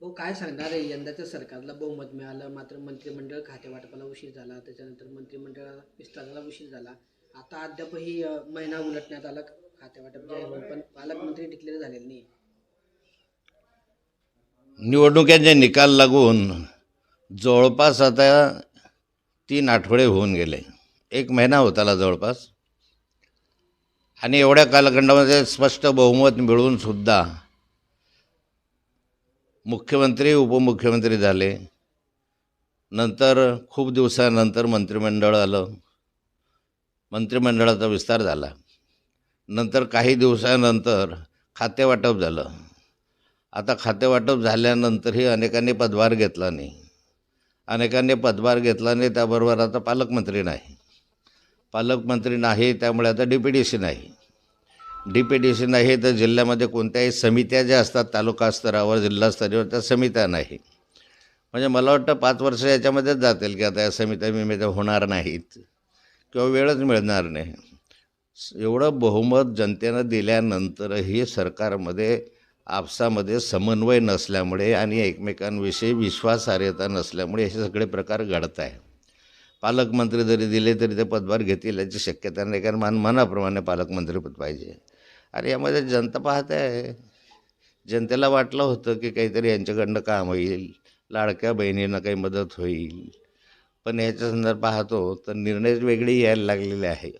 भाऊ काय सांगणार आहे? यंदाच्या सरकारला बहुमत मिळालं मात्र मंत्रिमंडळ खातेवाटपाला उशीर झाला. त्याच्यानंतर मंत्रिमंडळाला विस्ताराला उशीर झाला. आता अद्यापही महिना उलटण्यात आला. खातेवाटप पण पालकमंत्री डिक्लेअर झालेले नाही निवडणुकांचे निकाल लागून जवळपास आता तीन आठवडे होऊन गेले. एक महिना होताला जवळपास. आणि एवढ्या कालखंडामध्ये स्पष्ट बहुमत मिळून सुद्धा मुख्यमंत्री उपमुख्यमंत्री झाले. नंतर खूप दिवसानंतर मंत्रिमंडळ आलं. मंत्रिमंडळाचा विस्तार झाला. नंतर काही दिवसानंतर खातेवाटप झालं. आता खातेवाटप झाल्यानंतरही अनेकांनी पदभार घेतला नाही. अनेकांनी पदभार घेतला नाही त्याबरोबर आता पालकमंत्री नाही. पालकमंत्री नाही त्यामुळे आता डी पी डी सी नाही. डी पी डी सी नाही तर जिल्ह्यामध्ये कोणत्याही समित्या ज्या असतात तालुका स्तरावर जिल्हा स्तरावर त्या समित्या नाही. म्हणजे मला वाटतं पाच वर्ष याच्यामध्येच जातील की आता या समित्या मिमित्या होणार नाहीत किंवा वेळच मिळणार नाही. एवढं बहुमत जनतेनं दिल्यानंतरही सरकारमध्ये आपसामध्ये समन्वय नसल्यामुळे आणि एकमेकांविषयी विश्वासार्हता नसल्यामुळे हे सगळे प्रकार घडत आहे पालकमंत्री जरी दिले तरी ते पदभार घेतील याची शक्यता नाही. कारण मान मनाप्रमाणे पालकमंत्रीपद पाहिजे. अरे यामध्ये जनता पाहते आहे. जनतेला वाटलं होतं की काहीतरी यांच्याकडनं काम होईल लाडक्या बहिणींना काही मदत होईल. पण ह्याच्या संदर्भात पाहतो तर निर्णय वेगळे यायला लागलेले आहे.